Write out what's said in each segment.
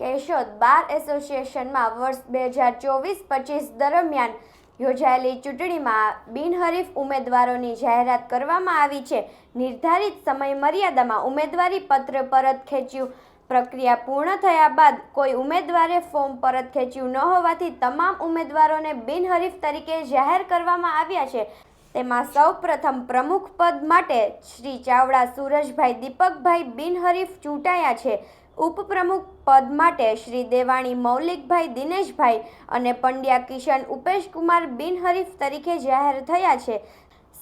કેશોદ બાર એસોસિએશનમાં વર્ષ બે હજાર ચોવીસ પચીસ દરમિયાન યોજાયેલી ચૂંટણીમાં બિનહરીફ ઉમેદવારોની જાહેરાત કરવામાં આવી છે. નિર્ધારિત સમય મર્યાદામાં ઉમેદવારી પત્ર પરત ખેંચ્યું. પ્રક્રિયા પૂર્ણ થયા બાદ કોઈ ઉમેદવારે ફોર્મ પરત ખેંચ્યું ન હોવાથી તમામ ઉમેદવારોને બિનહરીફ તરીકે જાહેર કરવામાં આવ્યા છે. તેમાં સૌ પ્રથમ પ્રમુખ પદ માટે શ્રી ચાવડા, સુરજભાઈ, દીપકભાઈ બિનહરીફ ચૂંટાયા છે. ઉપપ્રમુખ પદ માટે શ્રી દેવાણી, મૌલિકભાઈ, દિનેશભાઈ અને પંડ્યા કિશન ઉપેશકુમાર બિનહરીફ તરીકે જાહેર થયા છે.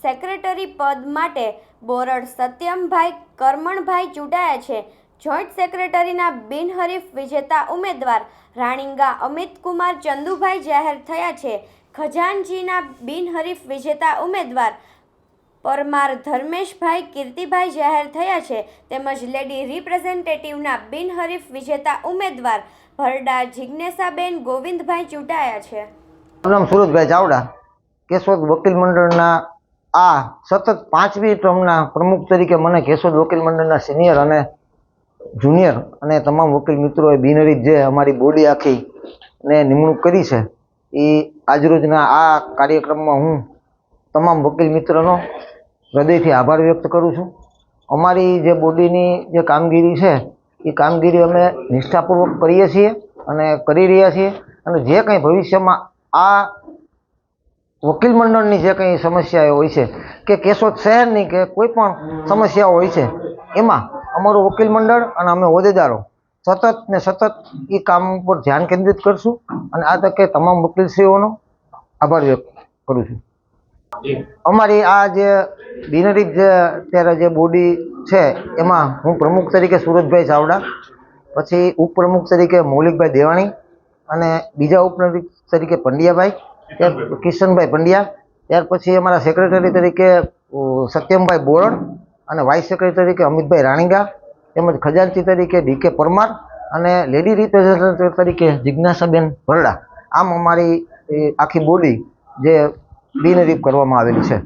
સેક્રેટરી પદ માટે બોરડ સત્યમભાઈ કરમણભાઈ ચૂંટાયા છે. જોઈન્ટ સેક્રેટરીના બિનહરીફ વિજેતા ઉમેદવાર રાણીંગા અમિતકુમાર ચંદુભાઈ જાહેર થયા છે. ખજાનજીના બિનહરીફ વિજેતા ઉમેદવાર પરમાર ધર્મેશભાઈ, કીર્તિભાઈ જાહેર થયા છે. તેમજ લેડી રિપ્રેઝેન્ટેટિવના બિનહરીફ વિજેતા ઉમેદવાર ભરડા જિજ્ઞેસાબેન ગોવિંદભાઈ ચૂંટાયા છે. નામ સુરજભાઈ ચાવડા. કેશોદ વકીલ મંડળના આ સતત પાંચમી ટર્મના પ્રમુખ તરીકે મને કેશોદ વકીલ મંડળના સિનિયર અને જુનિયર અને તમામ વકીલ મિત્રોએ બિનહરીફ જે અમારી બોડી આખી ને નિમણૂક કરી છે એ આજરોજના આ કાર્યક્રમમાં હું તમામ વકીલ મિત્રનો હૃદયથી આભાર વ્યક્ત કરું છું. અમારી જે બોડીની જે કામગીરી છે, એ કામગીરી અમે નિષ્ઠાપૂર્વક કરીએ છીએ અને કરી રહ્યા છીએ. અને જે કંઈ ભવિષ્યમાં આ વકીલ મંડળની જે કંઈ સમસ્યાઓ હોય છે, કે કેશોદ શહેરની કે કોઈ પણ સમસ્યાઓ હોય છે, એમાં અમારું વકીલ મંડળ અને અમે હોદ્દેદારો સતત ને સતત એ કામ ઉપર ધ્યાન કેન્દ્રિત કરશું અને આ તકે તમામ વકીલશ્રીઓનો આભાર વ્યક્ત કરું છું. અમારી આ જે બિનહરીફ જે અત્યારે જે બોડી છે, એમાં હું પ્રમુખ તરીકે સુરજભાઈ ચાવડા, પછી ઉપપ્રમુખ તરીકે મૌલિકભાઈ દેવાણી અને બીજા ઉપપ્રમુખ તરીકે પંડ્યાભાઈ કિશનભાઈ પંડ્યા, ત્યાર પછી અમારા સેક્રેટરી તરીકે સત્યમભાઈ બોરડ અને વાઇસ સેક્રેટરી તરીકે અમિતભાઈ રાણીગા, તેમજ ખજાનચી તરીકે ડીકે પરમાર અને લેડી રિપ્રેઝેન્ટેટિવ તરીકે જિજ્ઞાસાબેન ભરડા. આમ અમારી આખી બોડી જે બિનરીફ કરવામાં આવેલી છે.